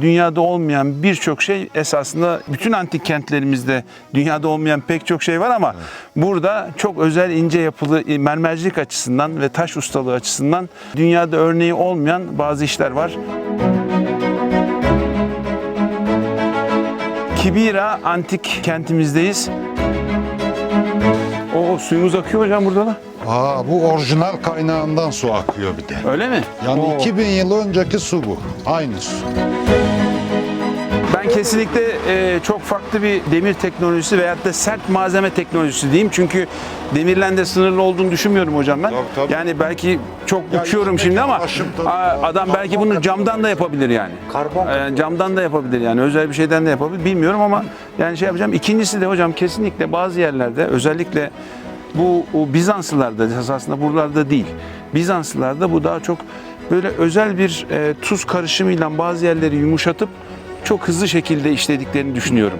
Dünyada olmayan birçok şey esasında bütün antik kentlerimizde dünyada olmayan pek çok şey var ama burada çok özel ince yapılı mermercilik açısından ve taş ustalığı açısından dünyada örneği olmayan bazı işler var. Kibira antik kentimizdeyiz. O suyumuz akıyor hocam burada da. Aa bu orijinal kaynağından su akıyor bir de. Öyle mi? Yani Oo. 2000 yıl önceki su bu. Aynı su. Ben kesinlikle e, çok farklı bir demir teknolojisi veyahut da sert malzeme teknolojisi diyeyim. Çünkü demirle de sınırlı olduğunu düşünmüyorum hocam ben. Tabii, tabii. Yani belki çok Ya uçuyorum şimdi ama ulaşım tabii. a- adam belki bunu camdan da yapabilir yani. Karbon E, camdan da yapabilir yani. Özel bir şeyden de yapabilir. Bilmiyorum ama yani şey yapacağım. İkincisi de hocam kesinlikle bazı yerlerde özellikle bu o Bizanslılarda esasında buralarda değil. Bizanslılarda bu daha çok böyle özel bir e, tuz karışımıyla bazı yerleri yumuşatıp çok hızlı şekilde işlediklerini düşünüyorum.